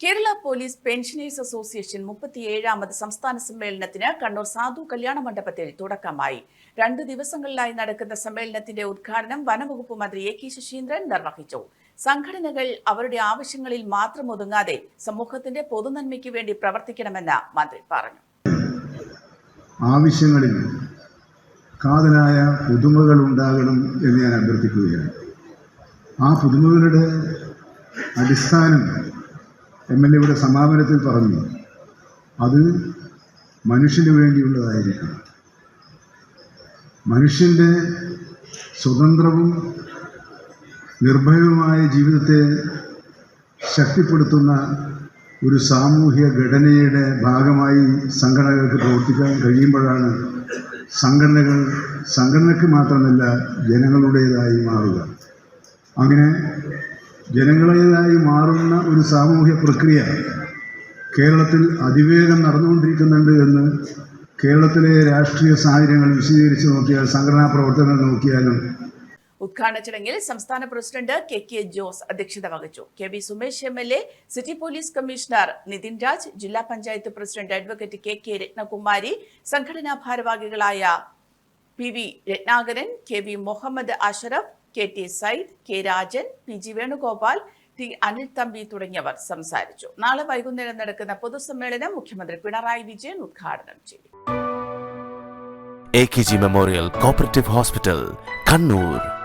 Kerala police pensioners association മുപ്പത്തിയേഴാമത് സംസ്ഥാന സമ്മേളനത്തിന് കണ്ണൂർ സാധു കല്യാണ മണ്ഡപത്തിൽ തുടക്കമായി. രണ്ടു ദിവസങ്ങളിലായി നടക്കുന്ന സമ്മേളനത്തിന്റെ ഉദ്ഘാടനം വനവകുപ്പ് മന്ത്രി എ കെ ശശീന്ദ്രൻ നിർവഹിച്ചു. സംഘടനകൾ അവരുടെ ആവശ്യങ്ങളിൽ മാത്രം ഒതുങ്ങാതെ സമൂഹത്തിന്റെ പൊതുനന്മയ്ക്ക് വേണ്ടി പ്രവർത്തിക്കണമെന്ന് മന്ത്രി പറഞ്ഞു. ആവശ്യങ്ങളിൽ കാതലായ പുതുമകൾ ഉണ്ടാകണം എന്ന് ഞാൻ അഭ്യർത്ഥിക്കുകയാണ്. ആ പുതുമകളുടെ അടിസ്ഥാനം എം എൽ എയുടെ സമാപനത്തിൽ പറഞ്ഞു അത് മനുഷ്യന് വേണ്ടിയുള്ളതായിരിക്കും മനുഷ്യന്റെ സ്വതന്ത്രവും നിർഭയവുമായ ജീവിതത്തെ ശക്തിപ്പെടുത്തുന്ന ഒരു സാമൂഹ്യ ഘടനയുടെ ഭാഗമായി സംഘടനകൾക്ക് പ്രവർത്തിക്കാൻ കഴിയുമ്പോഴാണ് സംഘടനകൾ സംഘടനയ്ക്ക് മാത്രമല്ല ജനങ്ങളുടേതായി മാറുക. അങ്ങനെ ജനങ്ങളുടേതായി മാറുന്ന ഒരു സാമൂഹ്യ പ്രക്രിയ കേരളത്തിൽ അതിവേഗം നടന്നുകൊണ്ടിരിക്കുന്നുണ്ട് എന്ന് കേരളത്തിലെ രാഷ്ട്രീയ സാഹചര്യങ്ങൾ വിശദീകരിച്ച് നോക്കിയാൽ സംഘടനാ പ്രവർത്തനങ്ങൾ നോക്കിയാലും. ഉദ്ഘാടന ചടങ്ങിൽ സംസ്ഥാന പ്രസിഡന്റ് കെ കെ ജോസ് അധ്യക്ഷത വഹിച്ചു. K V Sumesh M L A city police commissioner Nitin Raj ജില്ലാ panchayat president advocate K K Ratnakumari സംഘടനാ ഭാരവാഹികളായ P V Ratnakaran K V Muhammad Ashraf K T Sayyid K Rajan P G Venugopal T Anil Thampi തുടങ്ങിയവർ സംസാരിച്ചു. നാളെ വൈകുന്നേരം നടക്കുന്ന പൊതുസമ്മേളനം മുഖ്യമന്ത്രി പിണറായി വിജയൻ ഉദ്ഘാടനം ചെയ്യും. Memorial cooperative hospital Kannur